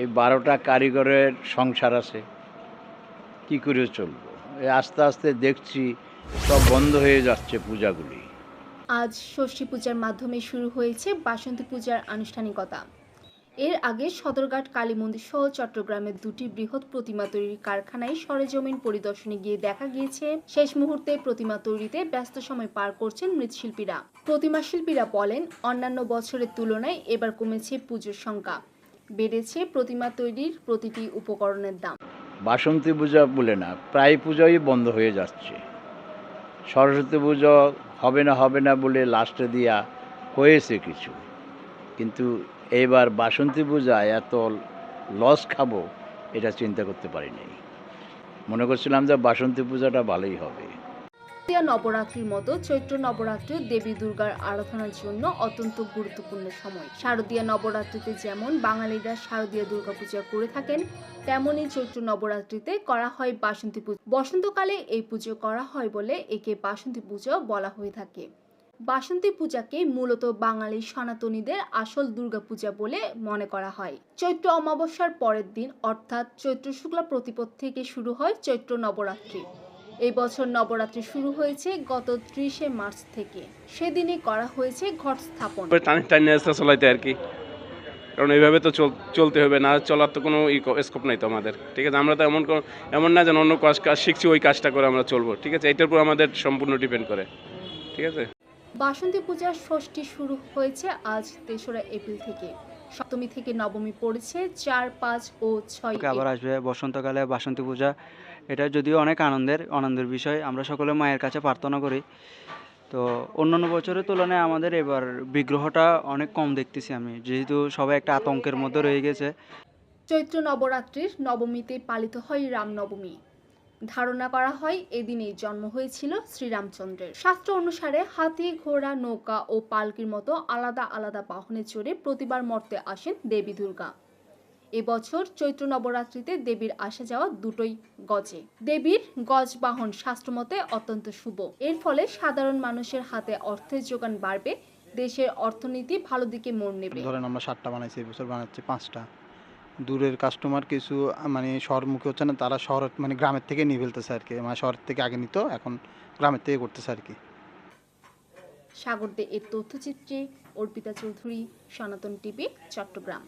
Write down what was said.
এই বারোটা কারিগরের সংসার আছে। কি করে চলবো? আস্তে আস্তে দেখছি সব বন্ধ হয়ে যাচ্ছে পূজাগুলি। আজ ষষ্ঠী পূজার মাধ্যমে শুরু হয়েছে বাসন্তী পূজার আনুষ্ঠানিকতা। এর আগে সদরঘাট কালী মন্দির সহ চট্টগ্রামের দুটি বৃহৎ প্রতিমা তৈরির কারখানায় সরেজমিন পরিদর্শনে গিয়ে দেখা গিয়েছে, শেষ মুহূর্তে প্রতিমা তৈরিতে ব্যস্ত সময় পার করছেন মৃৎশিল্পীরা। প্রতিমা শিল্পীরা বলেন, অন্যান্য বছরের তুলনায় এবার কমেছে পুজোর সংখ্যা। বেড়েছে প্রতিমা তৈরির প্রতিটি উপকরণের দাম। বাসন্তী পূজা বলে না, প্রায় পূজাই বন্ধ হয়ে যাচ্ছে। সরস্বতী পুজো হবে না হবে না বলে লাস্টে দিয়া হয়েছে কিছু। কিন্তু এইবার বাসন্তী পূজায় এত লস খাব, এটা চিন্তা করতে পারিনি। মনে করছিলাম যে বাসন্তী পূজাটা ভালোই হবে। নবরাত্রির মতো চৈত্র নবরাত্রি দেবী দুর্গার আরাধনার জন্য অত্যন্ত গুরুত্বপূর্ণ সময়। শারদীয় নবরাত্রিতে যেমন বাঙালিরা শারদীয় দুর্গাপূজা করে থাকেন, তেমনই চৈত্র নবরাত্রিতে করা হয় বাসন্তী পুজো। বসন্তকালে এই পুজো করা হয় বলে একে বাসন্তী পুজো বলা হয়ে থাকে। বাসন্তী পূজাকে মূলত বাঙালি সনাতনীদের আসল দুর্গাপূজা বলে মনে করা হয়। চৈত্র অমাবস্যার পরের দিন, অর্থাৎ চৈত্র শুক্লা প্রতিপদ থেকে শুরু হয় চৈত্র নবরাত্রি। এই বছর নবরাত্রি শুরু হয়েছে গত ত্রিশে মার্চ থেকে। সেদিনে করা হয়েছে ঘট স্থাপন। এবার টানি টানি চলাইতে আর কি। কারণ এইভাবে তো চল- চলতে হবে না চলার তো কোনো স্কোপ নাই তো আমাদের। ঠিক আছে আমরা তো এমন কোনো- এমন না যেন অন্য কাজ কাজ শিখছি ওই কাজটা করে আমরা চলবো। ঠিক আছে এটার উপর আমাদের সম্পূর্ণ ডিপেন্ড করে। ঠিক আছে? বাসন্তী পূজার ষষ্ঠী শুরু হয়েছে আজ তেসরা এপ্রিল থেকে। সপ্তমী থেকে নবমী পড়েছে চার পাঁচ ও ছয় আবার আসবে বসন্তকালে বাসন্তী পূজা। এটা যদিও অনেক আনন্দের আনন্দের বিষয়। আমরা সকলে মায়ের কাছে প্রার্থনা করি। তো অন্যান্য বছরের তুলনায় আমাদের এবার বিগ্রহটা অনেক কম দেখতেছি আমি। যেহেতু সবাই একটা আতঙ্কের মধ্যে রয়ে গেছে। চৈত্র নবরাত্রির নবমীতে পালিত হয় রামনবমী ধারণা করা হয় এদিনেই জন্ম হয়েছিল শ্রীরামচন্দ্রের। শাস্ত্র অনুসারে হাতি, ঘোড়া, নৌকা ও পালকির মতো আলাদা আলাদা বাহনে চড়ে প্রতিবার মর্তে আসেন দেবী দুর্গা। এবছর চৈত্র নবরাত্রিতে দেবীর আসা যাওয়া দুটোই গজে। দেবীর গজ বাহন শাস্ত্রমতে অত্যন্ত শুভ। এর ফলে সাধারণ মানুষের হাতে অর্থের যোগান বাড়বে, দেশের অর্থনীতি ভালো দিকে মোড় নেবে। ধরেন আমরা সাতটা বানাইছি এবছর বানাচ্ছি পাঁচটা। দূরের কাস্টমার কিছু মানে শহরমুখী হচ্ছে না, তারা শহর মানে গ্রামের থেকে নিয়ে ফেলতেছে আর কি মানে শহর থেকে আগে নিত, এখন গ্রামের থেকে করতেছে আর কি সাগরদে এর তথ্যচিত্রে অর্পিতা চৌধুরী, সনাতন টিভি, চট্টগ্রাম।